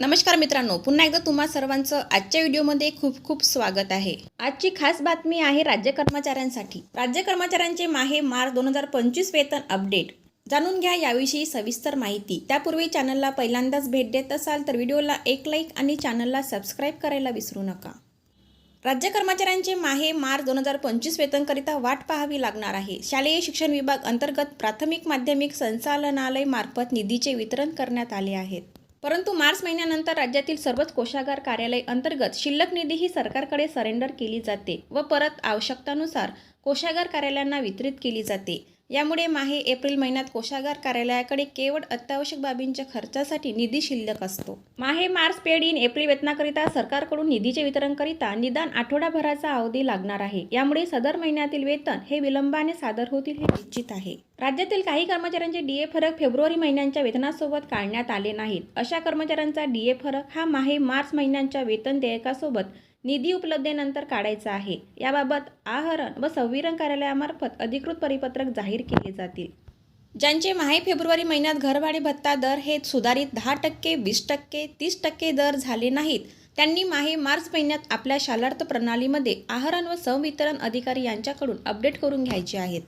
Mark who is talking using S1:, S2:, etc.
S1: नमस्कार मित्रांनो पुन्हा एकदा तुम्हा सर्वांचं आजच्या व्हिडिओमध्ये खूप खूप स्वागत आहे. आजची खास बातमी आहे राज्य कर्मचाऱ्यांसाठी. राज्य कर्मचाऱ्यांचे माहे मार्च दोन हजार पंचवीस वेतन अपडेट. जाणून घ्या याविषयी सविस्तर माहिती. त्यापूर्वी चॅनलला पहिल्यांदाच भेट देत असाल तर व्हिडिओला एक लाईक आणि चॅनलला सबस्क्राईब करायला विसरू नका. राज्य कर्मचाऱ्यांचे माहे मार्च दोन हजार पंचवीस वेतनकरिता वाट पाहावी लागणार आहे. शालेय शिक्षण विभाग अंतर्गत प्राथमिक माध्यमिक संचालनालय मार्फत निधीचे वितरण करण्यात आले आहेत. परंतु मार्च महिन्यानंतर राज्यातील सर्वच कोषागार कार्यालय अंतर्गत शिल्लक निधी ही सरकारकडे सरेंडर केली जाते व परत आवश्यकतानुसार कोषागार कार्यालयांना वितरित केली जाते. यामुळे माहे एप्रिल महिन्यात कोषागार कार्यालयाकडे केवळ अत्यावश्यक बाबींच्या खर्चासाठी निधी शिल्लक असतो. माहे मार्च पेड इन एप्रिल वेतनाकरिता सरकारकडून निधीचे वितरणकरिता निदान आठवडाभराचा अवधी लागणार आहे. यामुळे सदर महिन्यातील वेतन हे विलंबाने सादर होतील हे निश्चित आहे. राज्यातील काही कर्मचाऱ्यांचे डीए फरक फेब्रुवारी महिन्यांच्या वेतनासोबत काढण्यात आले नाहीत. अशा कर्मचाऱ्यांचा डीए फरक हा माहे मार्च महिन्यांच्या वेतन देयकासोबत निधी उपलब्धेनंतर काढायचा आहे. याबाबत आहरण व संविरण कार्यालयामार्फत अधिकृत परिपत्रक जाहीर केले जातील. ज्यांचे माहे फेब्रुवारी महिन्यात घरभाडे भत्ता दर हे सुधारित दहा टक्के वीस टक्के तीस टक्के दर झाले नाहीत. त्यांनी माहे मार्च महिन्यात आपल्या शालार्थ प्रणालीमध्ये आहरण व संवितरण अधिकारी यांच्याकडून अपडेट करून घ्यायचे आहेत.